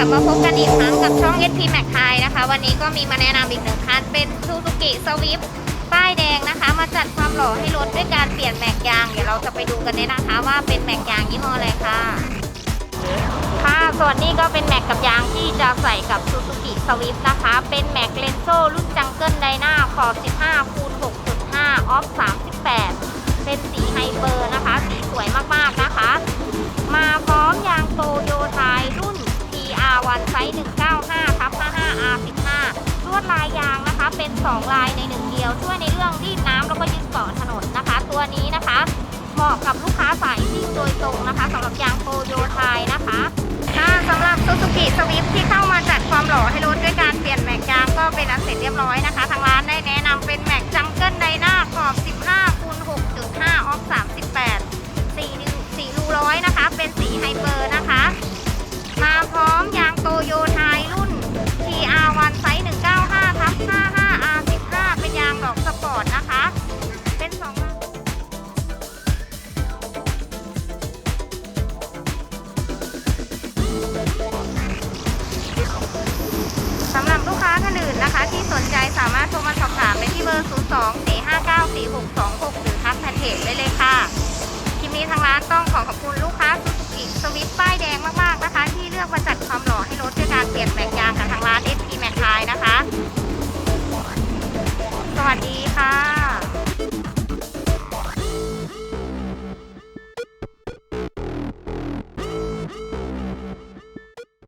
ับมาพบกันอีกครั้งกับช่อง SP Mac ไทยนะคะ วันนี้ก็มีมาแนะนำอีกหนึ่งคันเป็น Suzuki Swift ป้ายแดงนะคะ มาจัดความหล่อให้รถด้วยการเปลี่ยนแม็กยาง เดี๋ยวเราจะไปดูกันเนี่ยนะคะว่าเป็นแม็กยางยี่ห้ออะไรค่ะ ค่ะส่วนนี้ก็เป็นแม็กกับยางที่จะใส่กับ Suzuki Swift นะคะ เป็นแม็กเลนโซรุ่นจังเกิลไดนาขอบ 15คูณ6.5 ออฟ 38 เป็นสีไฮเปอร์นะคะ สีสวยมากๆนะคะ มาพร้อ วดลายยางนะคะ เป็น 2 ลายในหนึ่งเดียว ช่วยในเรื่องรีดน้ำแล้วก็ยึดเกาะถนนนะคะ ตัวนี้นะคะเหมาะกับลูกค้าสายซิ่งโดยตรงนะคะสำหรับยางโตโยไทยนะคะคะสำหรับซูซูกิสวิฟที่เข้ามาจัดความหล่อให้รถด้วยการเปลี่ยนแม็กยางก็เป็นอันเสร็จเรียบร้อยนะคะาท่านอื่นนะคะ ที่สนใจสามารถโทรมาสอบถามได้ที่เบอร์ 02 459 4626 หรือทักแพนเพจได้เลยค่ะ คลิปนี้ทางร้านต้องขอขอบคุณลูกค้า